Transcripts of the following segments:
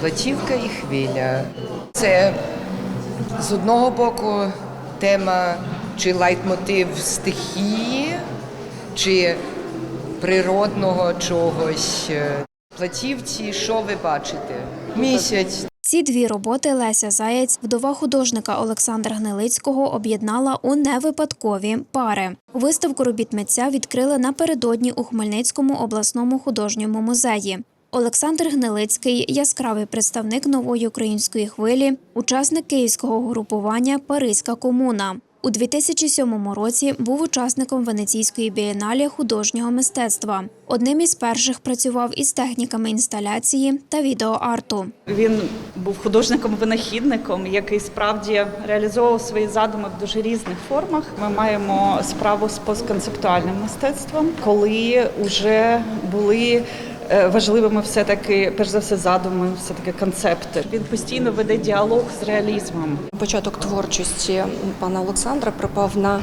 Платівка і хвиля. Це з одного боку тема чи лайтмотив стихії, чи природного чогось. Платівці, що ви бачите? Місяць, Ці дві роботи Леся Заєць, вдова художника Олександра Гнилицького, об'єднала у невипадкові пари. Виставку робіт митця відкрили напередодні у Хмельницькому обласному художньому музеї. Олександр Гнилицький яскравий представник нової української хвилі, учасник київського групування Паризька комуна. У 2007 році був учасником Венеційської бієналі художнього мистецтва. Одним із перших працював із техніками інсталяції та відеоарту. Він був художником-винахідником, який справді реалізовував свої задуми в дуже різних формах. Ми маємо справу з постконцептуальним мистецтвом, коли вже були важливими все таки, перш за все, задуми, все таки концепти. Він постійно веде діалог з реалізмом. Початок творчості пана Олександра припав на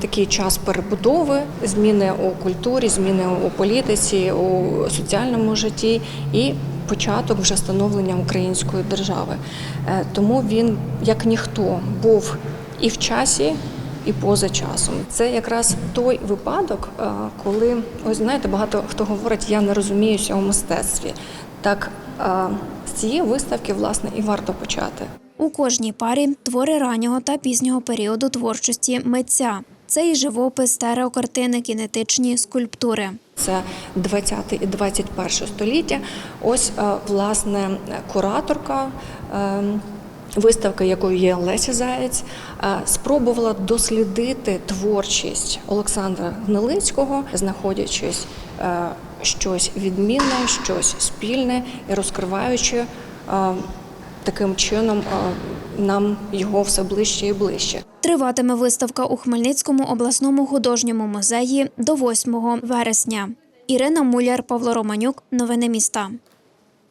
такий час перебудови, зміни у культурі, зміни у політиці, у соціальному житті і початок вже становлення української держави. Е, Тому він, як ніхто, був і в часі. І поза часом це якраз той випадок, е, коли ось знаєте, багато хто говорить, я не розуміюся у мистецтві. Так е, з цієї виставки власне і варто почати. У кожній парі твори раннього та пізнього періоду творчості митця. Це і живопис, стереокартини, кінетичні скульптури. Це 20 і 21 століття. Ось е, власне кураторка. Виставка, якою є Леся Заєць, е, спробувала дослідити творчість Олександра Гнилицького, знаходячись е, щось відмінне, щось спільне і розкриваючи е, таким чином нам його все ближче і ближче. Триватиме виставка у Хмельницькому обласному художньому музеї до 8 вересня. Ірина Муляр, Павло Романюк. Новини міста.